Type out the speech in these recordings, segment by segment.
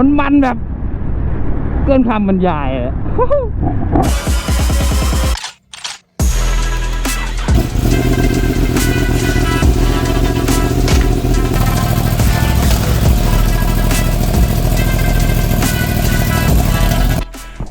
มันมันแบบ เกินคำบรรยายอะ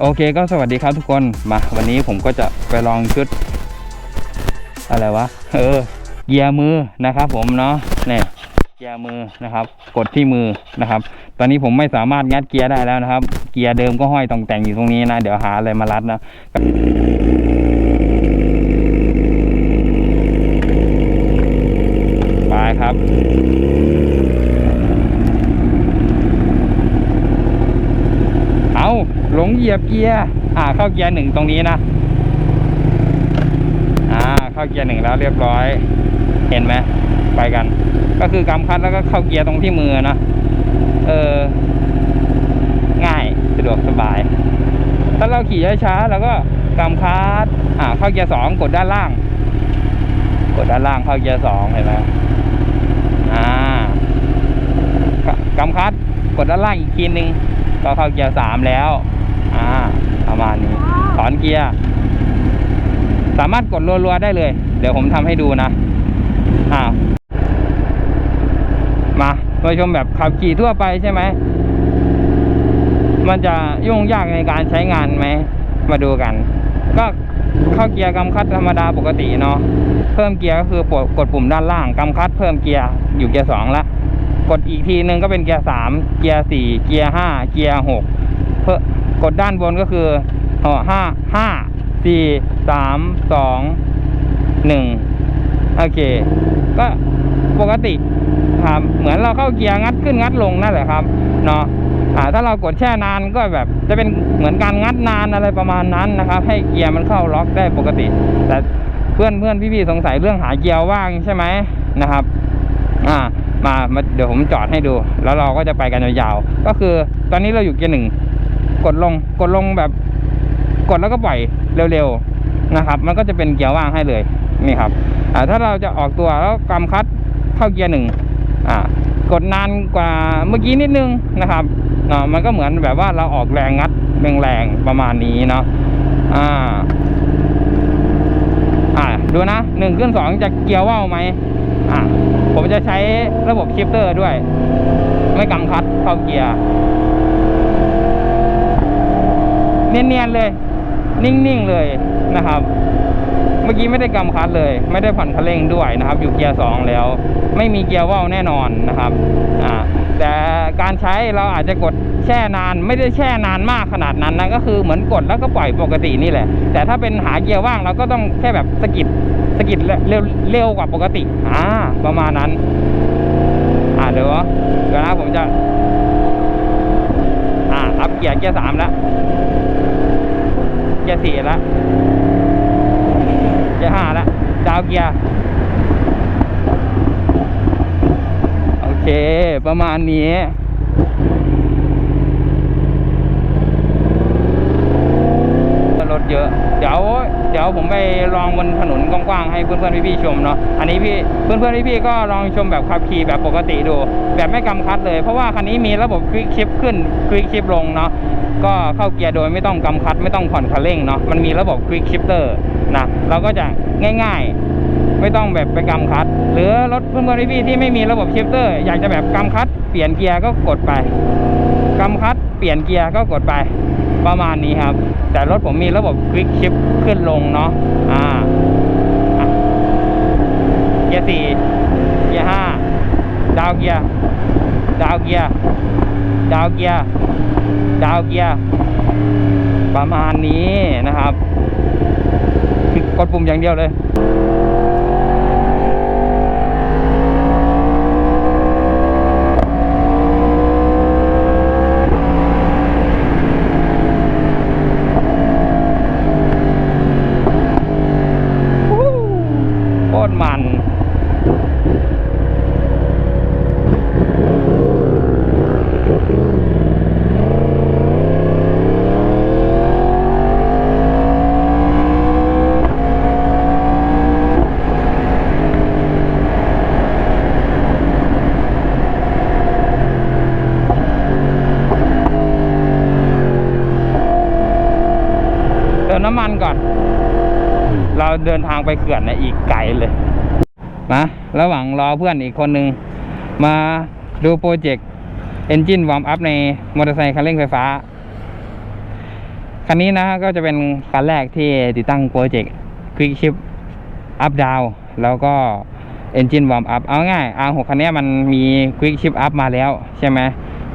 โอเคก็สวัสดีครับทุกคนมาวันนี้ผมก็จะไปลองชุด อะไรวะ เออ เกียร์มือนะครับผมเนาะเนี่ย เกียร์มือนะครับ กดที่มือนะครับ ตอนนี้ผมไม่สามารถงัดเกียร์ได้แล้วนะครับ เกียร์เดิมก็ห้อยตองแต่งอยู่ตรงนี้นะ เดี๋ยวหาอะไรมารัดนะไปครับ เอาหลงเหยียบเกียร์อ่าเข้าเกียร์หนึ่งตรงนี้นะอ่าเข้าเกียร์หนึ่งแล้วเรียบร้อย เห็นไหมไปกัน ก็คือกำคัดแล้วก็เข้าเกียร์ตรงที่มือนะเออง่ายสะดวกสบาย ถ้าเราขี่ช้าๆแล้วก็กำคัดอ่าเข้าเกียร์สองกดด้านล่าง กดด้านล่างเข้าเกียร์สองเห็นไหมอ่ากำคัดกดด้านล่างอีกทีนึงก็เข้าเกียร์สามแล้ว อ่า ประมาณนี้ ถอนเกียร์ สามารถกดรัวๆได้เลย เดี๋ยวผมทำให้ดูนะ อ่า มาชมแบบขับขี่ทั่วไปใช่ไหม มันจะยุ่งยากในการใช้งานไหม มาดูกัน ก็เข้าเกียร์กำคัดธรรมดาปกติเนาะ เพิ่มเกียร์ก็คือกดกดปุ่มด้านล่างกำคัดเพิ่มเกียร์อยู่เกียร์สองละ กดอีกทีนึงก็เป็นเกียร์สามเกียร์สี่เกียร์ห้าเกียร์หกเพื่อกดด้านบนก็คืออ๋อห้าห้าสี่สามสองหนึ่งโอเค ก็ปกติ ครับ เหมือนเราเข้าเกียร์งัดขึ้นงัดลงนั่นแหละครับเนาะอ่าถ้าเรากดแช่นานก็แบบจะเป็นเหมือนการงัดนานอะไรประมาณนั้นนะครับ ให้เกียร์มันเข้าล็อกได้ปกติ แต่เพื่อนเพื่อนพี่ๆสงสัยเรื่องหาเกียร์ว่างใช่ไหมนะครับอ่ามามาเดี๋ยวผมจอดให้ดู แล้วเราก็จะไปกันยาวๆก็คือตอนนี้เราอยู่เกียร์หนึ่งกดลงกดลงแบบกดแล้วก็ปล่อยเร็วๆนะครับ มันก็จะเป็นเกียร์ว่างให้เลยนี่ครับอ่าถ้าเราจะออกตัวแล้วกำคัดเข้าเกียร์หนึ่ง อ่ากดนานกว่าเมื่อกี้นิดนึงนะครับเนามันก็เหมือนแบบว่าเราออกแรงงัดแรงๆประมาณนี้เนาะอ่าอ่าดูนะหนึ่งขึ้นสองจะเกียร์ว่าวไหมอ่าผมจะใช้ระบบชิปเตอร์ด้วย ไม่กำคัดเข้าเกียร์เนียนๆเลย นิ่งๆเลยนะครับ เมื่อกี้ไม่ได้กำคัดเลย ไม่ได้ผ่อนคันเร่งด้วยนะครับ อยู่เกียร์สองแล้ว ไม่มีเกียร์ว่าวแน่นอนนะครับอ่าแต่การใช้เราอาจจะกดแช่นานไม่ได้แช่นานมากขนาดนั้นนะก็คือเหมือนกดแล้วก็ปล่อยปกตินี่แหละ แต่ถ้าเป็นหาเกียร์ว่างเราก็ต้องแค่แบบสกิดสกิดเร็วเร็วกว่าปกติอ่าประมาณนั้น อ่าเดี๋ยวเดี๋ยวนะผมจะ อ่าอัพเกียร์เกียร์สามแล้วเกียร์สี่แล้วเกียร์ห้าแล้วดาวเกียร์ โอ เค ประมาณนี้รถเยอะ เดี๋ยวเดี๋ยวผมไปลองบนถนนกว้างๆให้เพื่อนๆพี่ๆชมเนาะอันนี้พี่เพื่อนๆพี่ๆก็ลองชมแบบขับขี่แบบปกติดู แบบไม่กำคัดเลยเพราะว่าคันนี้มีระบบควิกชิปขึ้นควิกชิปลงเนาะก็เข้าเกียร์โดยไม่ต้องกำคัดไม่ต้องผ่อนคันเร่งเนาะมันมีระบบควิกชิปเตอร์นะเราก็จะง่าย ๆ ไม่ต้องแบบไปกำคัดหรือรถเพื่อนๆพี่ๆที่ไม่มีระบบชิปเตอร์ อยากจะแบบกำคัดเปลี่ยนเกียร์ก็กดไปกำคัดเปลี่ยนเกียร์ก็กดไปประมาณนี้ครับ แต่รถผมมีระบบควิกชิปขึ้นลงเนาะอ่าอะเกียร์สี่เกียร์ห้าดาวเกียร์ดาวเกียร์ดาวเกียร์ดาวเกียร์ประมาณนี้นะครับ กดปุ่มอย่างเดียวเลย วู้โคตรมัน โน้ำมันก่อน เดินทางไปเขื่อนนะอีกไกลเลยนะระหว่างรอเพื่อนอีกคนนึง มาดูโปรเจกต์ Engine Warm Up ในมอเตอร์ไซค์คันเร่งไฟฟ้า คันนี้นะก็จะเป็นคันแรกที่ติดตั้งโปรเจกต์ Quick Shift Up Down แล้วก็ Engine Warm Up เอาง่าย R6 คันนี้มันมี Quick Shift Up มาแล้วใช่ไหม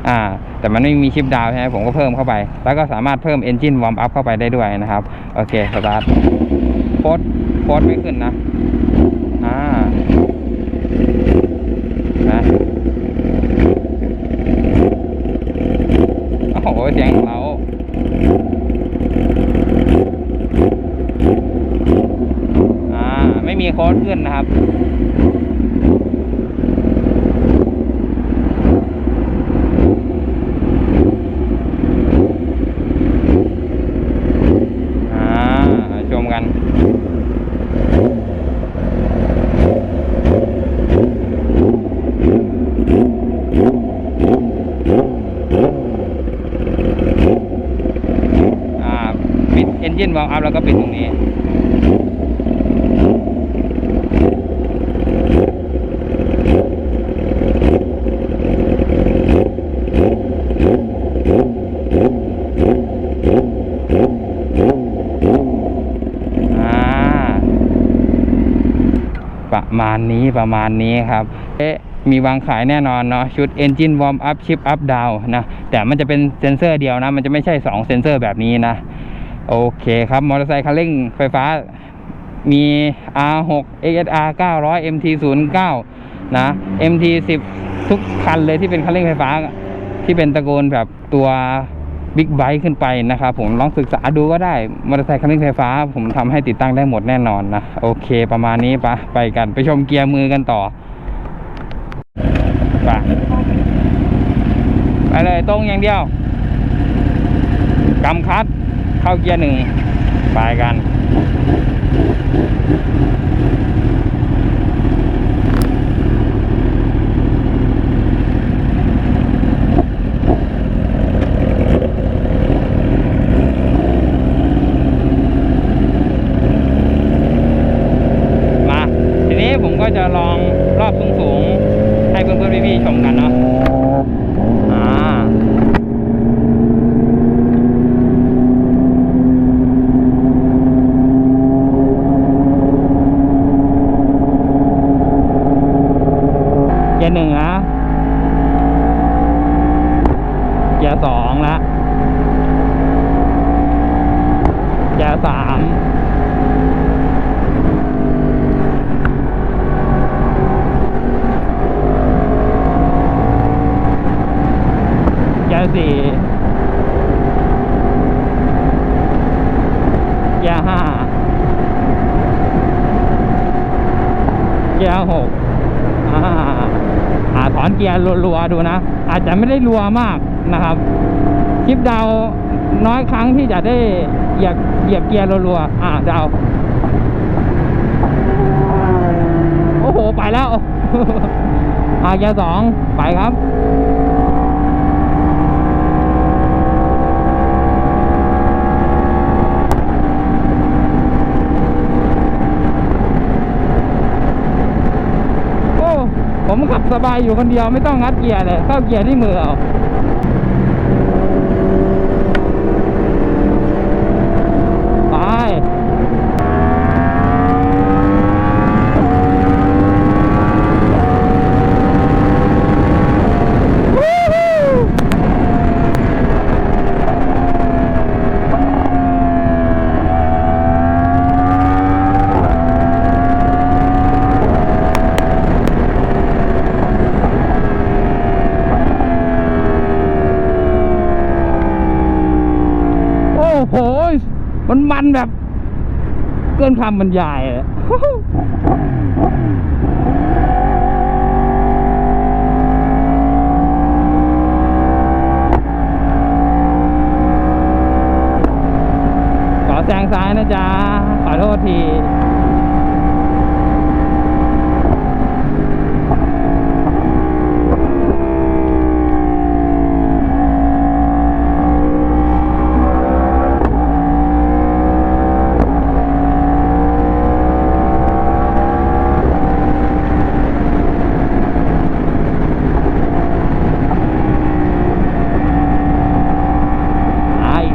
อ่าแต่มันไม่มีชิปดาวใช่ไหมผมก็เพิ่มเข้าไป แล้วก็สามารถเพิ่ม Engine Warm Up เข้าไปได้ด้วยนะครับ โอเคสตาร์ท ฟอสฟอสไม่ขึ้นนะ อ่านะโอ้โหเสียงของเรา อ่า ไม่มีโค้ดขึ้นนะครับ อ่า ชมกัน อ่า ปิด Engine Warm Up แล้วก็ปิดตรงนี้ประมาณนี้ประมาณนี้ครับเอ๊ะมีวางขายแน่นอนเนาะชุด Engine Warm Up Chip Up Down นะ แต่มันจะเป็นเซ็นเซอร์เดียวนะ มันจะไม่ใช่ 2 เซ็นเซอร์แบบนี้นะ โอเคครับ มอเตอร์ไซค์คันเร่งไฟฟ้ามี R6 ASR 900 MT 09นะ MT 10 ทุกคันเลยที่เป็นคันเร่งไฟฟ้า ที่เป็นตระกูลแบบตัวบิ๊กไบค์ขึ้นไปนะครับผมลองศึกษาดูก็ได้ มอเตอร์ไซค์คันเร่งไฟฟ้า ผมทำให้ติดตั้งได้หมดแน่นอนนะ โอเคประมาณนี้ปะไปกันไปชมเกียร์มือกันต่อไปไปเลยตรงอย่างเดียวกำคัด เข้าเกียร์หนึ่งไปกัน มา ทีนี้ผมก็จะลองรอบสูงๆ ให้เพื่อนๆพี่ๆชมกันเนาะอ่า เกียร์หนึ่งนะเกียร์สองละเกียร์สามเกียร์สี่เกียร์ห้าเกียร์หกอ่า อ่าถอนเกียร์รัวๆดูนะ อาจจะไม่ได้รัวมากนะครับชิปดาวน้อยครั้งที่จะได้เหยียบเหยียบเกียร์รัวๆอ่าดาวโอ้โห ไปแล้ว อ่าเกียร์สองไปครับ โอ้ ผมขับสบายอยู่คนเดียวไม่ต้องงัดเกียร์เลยเข้าเกียร์ที่มือเอา ไป โอ้โห มันมันแบบ เกินคำบรรยายอะขอแซงซ้ายนะจ๊ะ ขอโทษที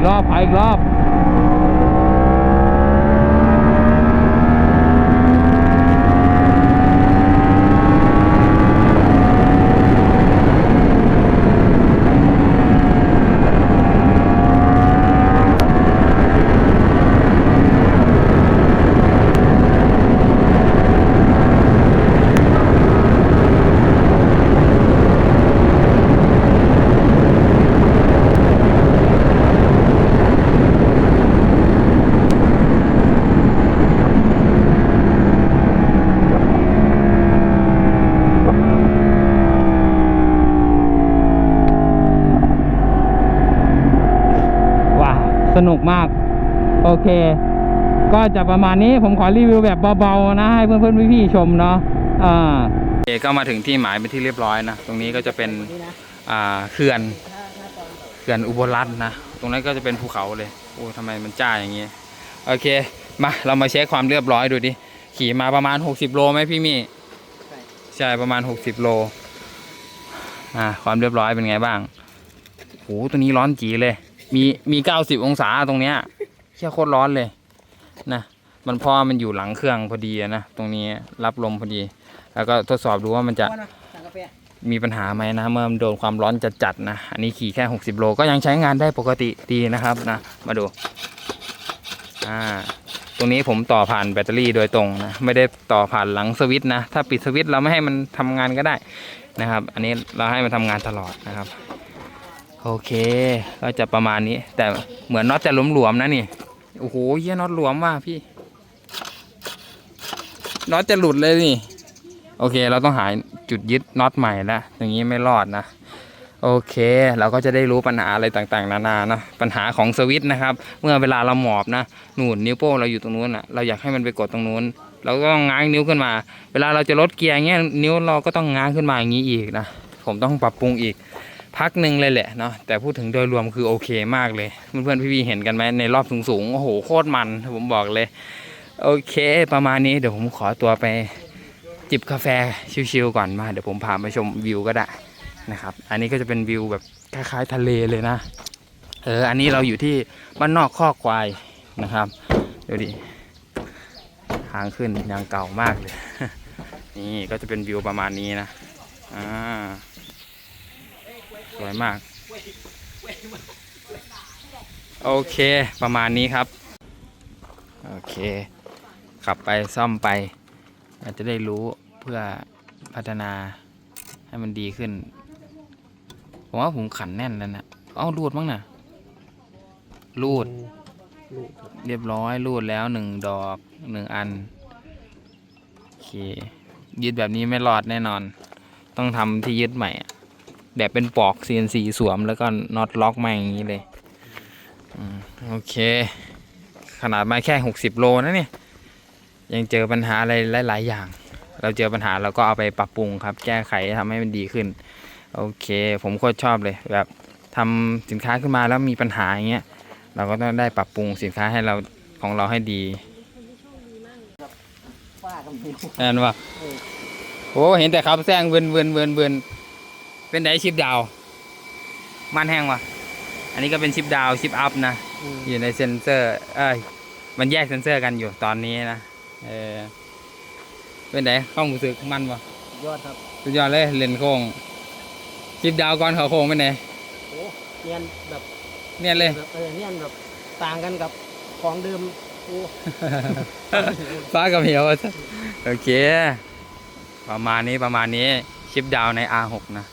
รอบไปอีกรอบ ว้าวส นุกมาก โอเค ก็จะประมาณนี้ผมขอรีวิวแบบเบาๆนะให้เพื่อนๆพี่ๆชมเนาะอ่าโอเคก็มาถึงที่หมายเป็นที่เรียบร้อยนะตรงนี้ก็จะเป็นอ่าเขื่อนเขื่อนอุบลรัตน์นะตรงนั้นก็จะเป็นภูเขาเลยโอ้ทำไมมันจ้าอย่างงี้โอเคมาเรามาเช็คความเรียบร้อยดูดิขี่มาประมาณ 60 โลไหมพี่มี่ใช่ประมาณ 60 โลอ่าความเรียบร้อยเป็นไงบ้างโหตัวนี้ร้อนจีเลย มีมีเก้าสิบองศาตรงเนี้ยเชี่ยโคตรร้อนเลยนะมันเพอมันอยู่หลังเครื่องพอดีนะตรงนี้รับลมพอดี แล้วก็ทดสอบดูว่ามันจะมีปัญหาไหมนะเมื่อมันโดนความร้อนจัดๆนะอันนี้ขี่แค่ 60 โลก็ยังใช้งานได้ปกติดีนะครับนะมาดูอ่าตรงนี้ผมต่อผ่านแบตเตอรี่โดยตรงนะไม่ได้ต่อผ่านหลังสวิตช์นะถ้าปิดสวิตช์เราไม่ให้มันทำงานก็ได้นะครับ อันนี้เราให้มันทำงานตลอดนะครับ โอเค ก็จะประมาณนี้ แต่เหมือนน็อตจะหลวมๆนะนี่ โอ้โหเยี่ยน็อตหลวมว่ะพี่ น็อตจะหลุดเลยนี่ โอเค เราต้องหาจุดยึดน็อตใหม่ละอย่างนี้ไม่รอดนะ โอเค เราก็จะได้รู้ปัญหาอะไรต่างๆ นานานะ ปัญหาของสวิตช์นะครับ เมื่อเวลาเราหมอบนะ หนูนนิ้วโป้งเราอยู่ตรงนู้นอะ เราอยากให้มันไปกดตรงนู้น เราก็ต้องง้างนิ้วขึ้นมา เวลาเราจะลดเกียร์เงี้ย นิ้วเราก็ต้องง้างขึ้นมาอย่างนี้อีกนะ ผมต้องปรับปรุงอีก พักหนึ่งเลยแหละเนาะแต่พูดถึงโดยรวมคือโอเคมากเลยเพื่อนๆพี่ๆเห็นกันไหมในรอบสูงๆโอ้โหโคตรมันผมบอกเลย โอเค ประมาณนี้เดี๋ยวผมขอตัวไปจิบกาแฟชิลๆก่อนมาเดี๋ยวผมพาไปชมวิวก็ได้นะครับ อันนี้ก็จะเป็นวิวแบบคล้ายๆทะเลเลยนะ เออ อันนี้เราอยู่ที่บ้านนอกข้อกควายนะครับดูดิทางขึ้นยังเก่ามากเลย นี่ก็จะเป็นวิวประมาณนี้นะ อ่า สวยมาก โอเคประมาณนี้ครับ โอเค ขับไปซ่อมไป อาจจะได้รู้เพื่อพัฒนาให้มันดีขึ้น ผมว่าผมขันแน่นแล้วนะ เอารูดมั้งนะรูด เรียบร้อยรูดแล้วหนึ่งดอกหนึ่งอัน โอเค ยึดแบบนี้ไม่รอดแน่นอน ต้องทำที่ยึดใหม่อะ แบบเป็นปอก CNC สวมแล้วก็น็อตล็อกมาอย่างนี้เลยอืมโอเค ขนาดมาแค่ 60 โลนะเนี่ย ยังเจอปัญหาอะไรหลาย ๆ อย่าง เราเจอปัญหาเราก็เอาไปปรับปรุงครับ แก้ไขทำให้มันดีขึ้น โอเค ผมโคตรชอบเลยแบบทำสินค้าขึ้นมาแล้วมีปัญหาอย่างเงี้ย เราก็ต้องได้ปรับปรุงสินค้าให้เราของเราให้ดีป้ากับมิวนั่นว่าเออโอ้เห็นแต่ขับแซงเวินเวินเวินเวิน เป็นไดชิปดาว มันแห้งวะอันนี้ก็เป็นชิปดาวชิปอัพนะอืมอยู่ในเซ็นเซอร์ เอ้ย มันแยกเซ็นเซอร์กันอยู่ตอนนี้นะ เออ เป็นไดข้องรู้สึกมันวะยอดครับ สุดยอดเลยเลนโค้งชิปดาวก่อนเขาโค้งเป็นไงโอ้เนียนแบบเนี่ยเลยแบบเออเนียนแบบต่างกันกับของเดิมโอ้ฟ้ากับเหวอะโอเค ประมาณนี้ประมาณนี้ ชิปดาวใน R6 นะ